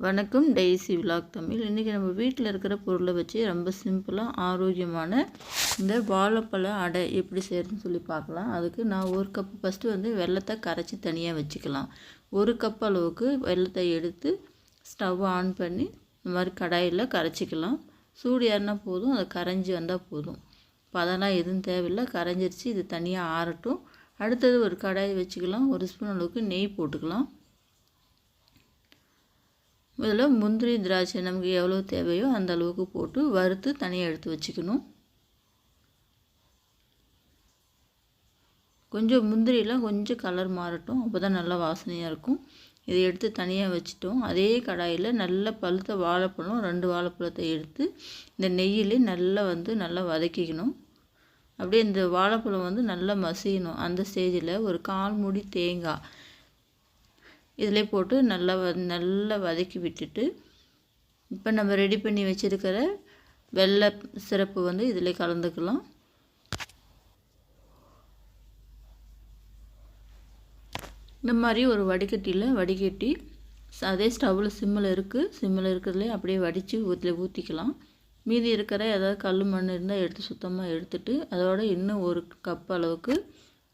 வணக்கம். Daisy vlog Tamil. இன்றைக்கி நம்ம வீட்டில் இருக்கிற பொருளை வச்சு ரொம்ப சிம்பிளாக ஆரோக்கியமான இந்த வாழைப்பழ அடை எப்படி செய்கிறதுன்னு சொல்லி பார்க்கலாம். அதுக்கு நான் ஒரு கப் ஃபஸ்ட்டு வந்து வெள்ளத்தை கரைச்சி தனியாக வச்சுக்கலாம். ஒரு கப் அளவுக்கு வெள்ளத்தை எடுத்து ஸ்டவ் ஆன் பண்ணி இந்த மாதிரி கடாயில் கரைச்சிக்கலாம். சூடு ஏறினா போதும் அதை கரைஞ்சி வந்தால் போதும். இப்போ அதெல்லாம் எதுவும் தேவையில்லை. கரைஞ்சிருச்சு இது தனியாக ஆறட்டும். அடுத்தது ஒரு கடாயை வச்சுக்கலாம். ஒரு ஸ்பூன் அளவுக்கு நெய் போட்டுக்கலாம். இதில் முந்திரி திராட்சை நமக்கு எவ்வளோ தேவையோ அந்த அளவுக்கு போட்டு வறுத்து தனியாக எடுத்து வச்சுக்கணும். கொஞ்சம் முந்திரிலாம் கொஞ்சம் கலர் மாறட்டும். அப்போ தான் நல்லா வாசனையாக இருக்கும். இதை எடுத்து தனியாக வச்சுட்டோம். அதே கடாயில் நல்ல பழுத்த வாழைப்பழம் ரெண்டு வாழைப்பழத்தை எடுத்து இந்த நெய்யிலே நல்லா வந்து நல்லா வதக்கிக்கணும். அப்படியே இந்த வாழைப்பழம் வந்து நல்லா மசியணும். அந்த ஸ்டேஜில் ஒரு கால் மூடி தேங்காய். இதிலே போட்டு நல்லா வ நல்லா வதக்கி விட்டுட்டு இப்போ நம்ம ரெடி பண்ணி வச்சுருக்கிற வெள்ளை சிறப்பு வந்து இதில் கலந்துக்கலாம். இந்த மாதிரி ஒரு வடிகட்டியில் வடிகட்டி அதே ஸ்டவ்வில் சிம்மில் இருக்குது சிம்மில் இருக்கிறதுலே அப்படியே வடித்து ஊற்றில் ஊற்றிக்கலாம் மீதி இருக்கிற ஏதாவது கல் மண் இருந்தால் எடுத்து சுத்தமாக எடுத்துட்டு அதோட இன்னும் ஒரு கப் அளவுக்கு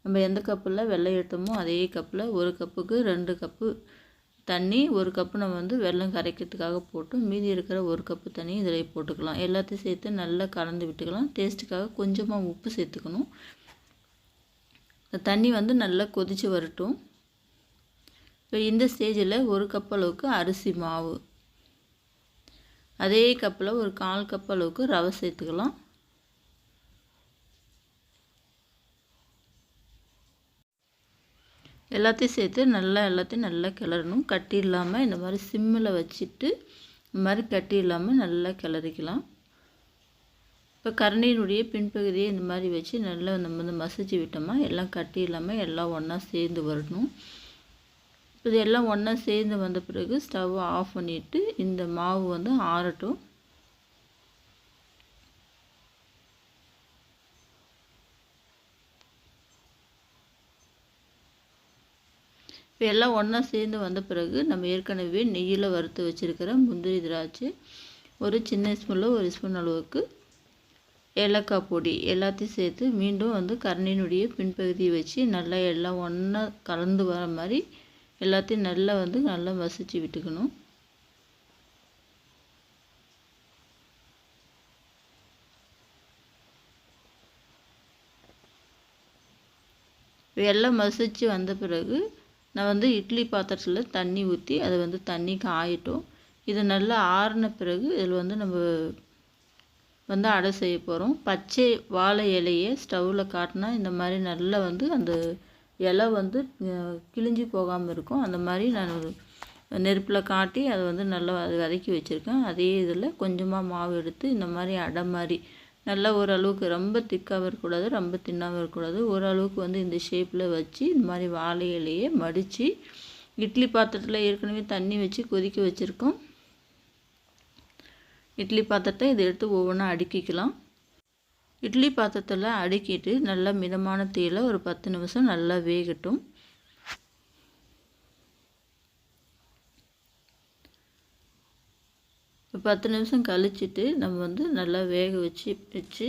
நம்ம எந்த கப்பில் வெள்ளை எடுத்தோமோ அதே கப்பில் ஒரு கப்புக்கு ரெண்டு கப்பு தண்ணி ஒரு கப்பு நம்ம வந்து வெள்ளம் கரைக்கிறதுக்காக போட்டு மீதி இருக்கிற ஒரு கப்பு தண்ணி இதில் போட்டுக்கலாம். எல்லாத்தையும் சேர்த்து நல்லா கலந்து விட்டுக்கலாம். டேஸ்ட்டுக்காக கொஞ்சமாக உப்பு சேர்த்துக்கணும். தண்ணி வந்து நல்லா கொதித்து வரட்டும். இப்போ இந்த ஸ்டேஜில் ஒரு கப் அளவுக்கு அரிசி மாவு. அதே கப்பில் ஒரு கால் கப் அளவுக்கு ரவை சேர்த்துக்கலாம். எல்லாத்தையும் சேர்த்து நல்லா எல்லாத்தையும் நல்லா கிளறணும். கட்டி இல்லாமல் இந்த மாதிரி சிம்மில் வச்சுட்டு இந்த மாதிரி கட்டி இல்லாமல் நல்லா கிளறிக்கலாம். இப்போ கரண்டியினுடைய பின்பகுதியை இந்த மாதிரி வச்சு நல்லா நம்ம வந்து மசிச்சு விட்டோமா எல்லாம் கட்டி இல்லாமல் எல்லாம் ஒன்றா சேர்ந்து வரணும். இது எல்லாம் ஒன்றா சேர்ந்து வந்த பிறகு ஸ்டவ் ஆஃப் பண்ணிவிட்டு இந்த மாவு வந்து ஆறட்டும். இப்போ எல்லாம் ஒன்றா சேர்ந்து வந்த பிறகு நம்ம ஏற்கனவே நெய்யில் வறுத்து வச்சுருக்கிற முந்திரி திராட்சை ஒரு சின்ன ஸ்பூனில் ஒரு ஸ்பூன் அளவுக்கு ஏலக்காய் பொடி எல்லாத்தையும் சேர்த்து மீண்டும் வந்து கரண்டினுடைய பின்பகுதியை வச்சு நல்லா எல்லாம் ஒன்றா கலந்து வர மாதிரி எல்லாத்தையும் நல்லா வந்து நல்லா மசிச்சு விட்டுக்கணும். எல்லாம் மசிச்சு வந்த பிறகு நான் வந்து இட்லி பாத்திரத்தில் தண்ணி ஊற்றி அதை வந்து தண்ணி காயட்டும். இது நல்லா ஆறின பிறகு இதில் வந்து நம்ம வந்து அடை செய்ய போகிறோம் பச்சை வாழை இலையை ஸ்டவ்வில் காட்டினா இந்த மாதிரி நல்லா வந்து அந்த இலை வந்து கிழிஞ்சி போகாமல் இருக்கும். அந்த மாதிரி நான் நெருப்பில் காட்டி அதை வந்து நல்லா வதக்கி வச்சுருக்கேன். அதே இதில் கொஞ்சமாக மாவு எடுத்து இந்த மாதிரி அடை மாதிரி நல்லா ஓரளவுக்கு ரொம்ப திக்காகவும் இருக்கக்கூடாது ரொம்ப தின்னாகவும் இருக்கக்கூடாது ஓரளவுக்கு வந்து இந்த ஷேப்பில் வச்சு இந்த மாதிரி வாழை மடித்து இட்லி பாத்திரத்தில் ஏற்கனவே தண்ணி வச்சு கொதிக்க வச்சுருக்கோம். இட்லி பாத்திரத்தை இதை எடுத்து ஒவ்வொன்றா அடுக்கிக்கலாம். இட்லி பாத்திரத்தில் அடுக்கிட்டு நல்லா மிதமான தீயில் ஒரு பத்து நிமிஷம் நல்லா வேகட்டும். இப்போ பத்து நிமிஷம் கழிச்சிட்டு நம்ம வந்து நல்லா வேக வச்சு வச்சு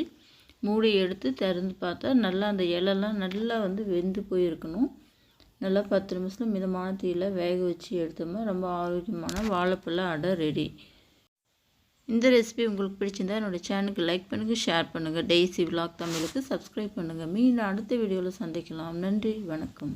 மூடி எடுத்து திறந்து பார்த்தா நல்லா அந்த இலெல்லாம் நல்லா வந்து வெந்து போயிருக்கணும். நல்லா பத்து நிமிஷம் மிதமான தீயில் வேக வச்சு எடுத்தோம்னா ரொம்ப ஆரோக்கியமான வாழைப்பழம் அடை ரெடி இந்த ரெசிபி உங்களுக்கு பிடிச்சிருந்தா என்னோடய சேனலுக்கு லைக் பண்ணுங்கள் ஷேர் பண்ணுங்கள் டெய்ஸி விலாக் தமிழுக்கு சப்ஸ்கிரைப் பண்ணுங்கள் மீண்டும் அடுத்த வீடியோவில் சந்திக்கலாம். நன்றி வணக்கம்.